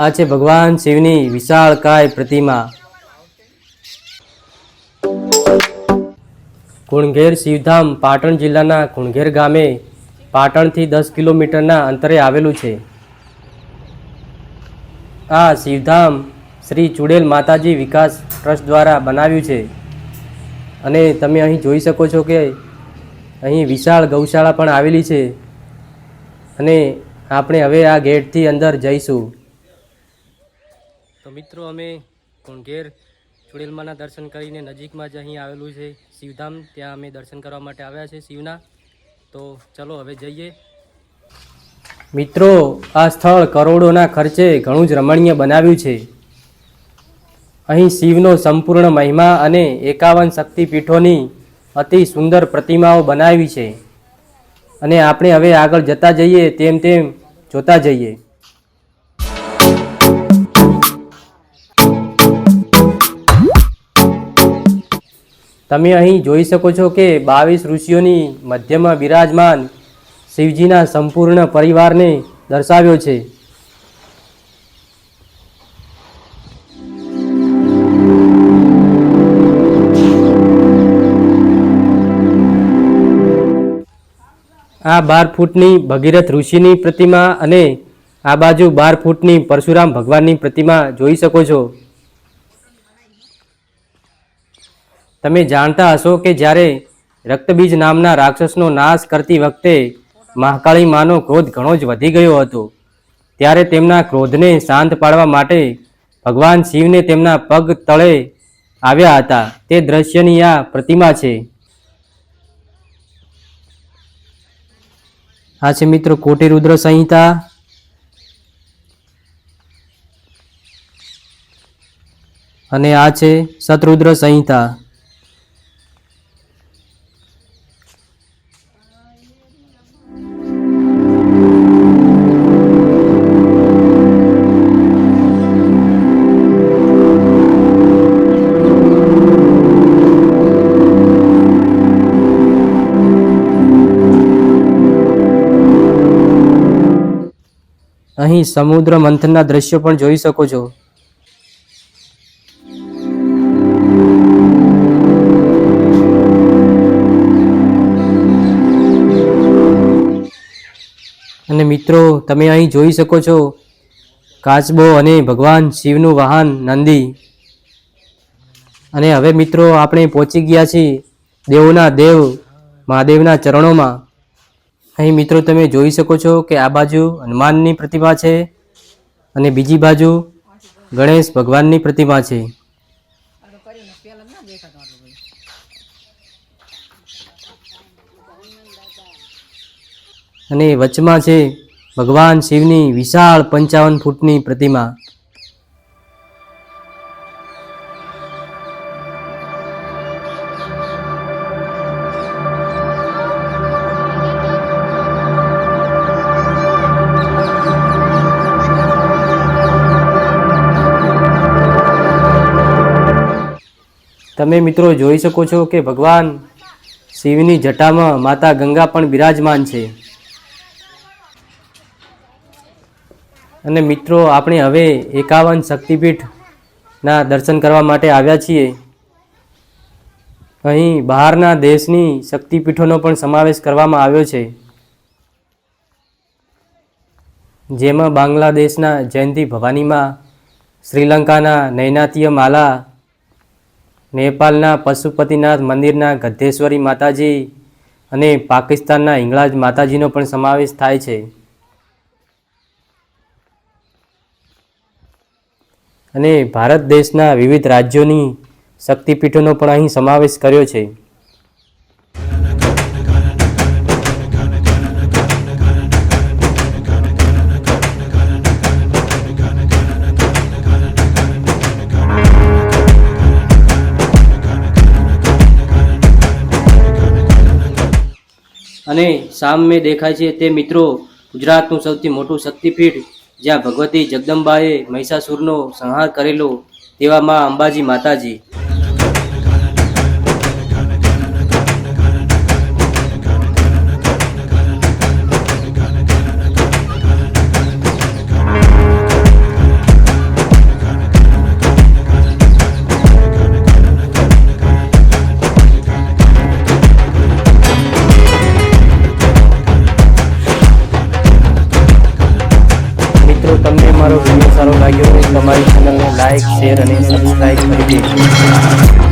આ છે ભગવાન શિવની વિશાળકાય પ્રતિમા. કુણઘેર શિવધામ, પાટણ જિલ્લાના કુણઘેર ગામે પાટણથી દસ કિલોમીટરના અંતરે આવેલું છે. આ શિવધામ શ્રી ચુડેલ માતાજી વિકાસ ટ્રસ્ટ દ્વારા બનાવ્યું છે. અને તમે અહીં જોઈ શકો છો કે અહીં વિશાળ ગૌશાળા પણ આવેલી છે. અને આપણે હવે આ ગેટથી અંદર જઈશું. મિત્રો, અમે કુણઘેર ચુડેલમાના દર્શન કરીને નજીકમાં જ અહીં આવેલું છે શિવધામ. ત્યાં અમે દર્શન કરવા માટે આવ્યા છે શિવના. તો ચલો, હવે જઈએ. મિત્રો, આ સ્થળ કરોડોના ખર્ચે ઘણું જ રમણીય બનાવ્યું છે. અહીં શિવનો સંપૂર્ણ મહિમા અને એકાવન શક્તિપીઠોની અતિ સુંદર પ્રતિમાઓ બનાવી છે. અને આપણે હવે આગળ જતા જઈએ, તેમ તેમ જોતા જઈએ. તમે અહીં જોઈ શકો છો કે બાવીસ ઋષિઓની મધ્યમાં બિરાજમાન શિવજીના સંપૂર્ણ પરિવારને દર્શાવ્યો છે. આ બાર ફૂટની ભગીરથ ઋષિની પ્રતિમા અને આ બાજુ બાર ફૂટની પરશુરામ ભગવાનની પ્રતિમા જોઈ શકો છો. તમે જાણતા હશો કે જ્યારે રક્તબીજ નામના રાક્ષસનો નાશ કરતી વખતે મહાકાળી માનો ક્રોધ ઘણો જ વધી ગયો હતો. ત્યારે તેમના ક્રોધને શાંત પાડવા માટે ભગવાન શિવને તેમના પગ તળે આવ્યા હતા. તે દ્રશ્યની આ પ્રતિમા છે. આ છે મિત્રો, કોટી રુદ્ર સંહિતા. અને આ છે શતરુદ્ર સંહિતા. અહીં સમુદ્ર મંથનના દ્રશ્યો પણ જોઈ શકો છો. અને મિત્રો, તમે અહીં જોઈ શકો છો કાચબો અને ભગવાન શિવનું વાહન નંદી. અને હવે મિત્રો, આપણે પહોંચી ગયા છીએ દેવના દેવ, મહાદેવના ચરણોમાં. અહીં મિત્રો તમે જોઈ શકો છો કે આ બાજુ હનુમાનની પ્રતિમા છે અને બીજી બાજુ ગણેશ ભગવાનની પ્રતિમા છે. અને વચમાં છે ભગવાન શિવની વિશાળ પંચાવન ફૂટની પ્રતિમા. તમે મિત્રો જોઈ શકો છો કે ભગવાન શિવની જટામાં માતા ગંગા પણ બિરાજમાન છે. અને મિત્રો, આપણે હવે એકાવન શક્તિપીઠના દર્શન કરવા માટે આવ્યા છીએ. અહીં બહારના દેશની શક્તિપીઠોનો પણ સમાવેશ કરવામાં આવ્યો છે. જેમાં બાંગ્લાદેશના જયંતિ ભવાનીમાં શ્રીલંકાના નૈનાતીય માલા નેપાળના પશુપતિનાથ મંદિરના ગદ્ધેશ્વરી માતાજી અને પાકિસ્તાનના હિંગળાજ માતાજીનો પણ સમાવેશ થાય છે. અને ભારત દેશના વિવિધ રાજ્યોની શક્તિપીઠોનો પણ અહીં સમાવેશ કર્યો છે. અને સામે દેખાય છે તે મિત્રો ગુજરાતનું સૌથી મોટું શક્તિપીઠ, જ્યાં ભગવતી જગદંબાએ મહિષાસુરનો સંહાર કરેલો તેવા માં અંબાજી માતાજી. like, share and subscribe my video.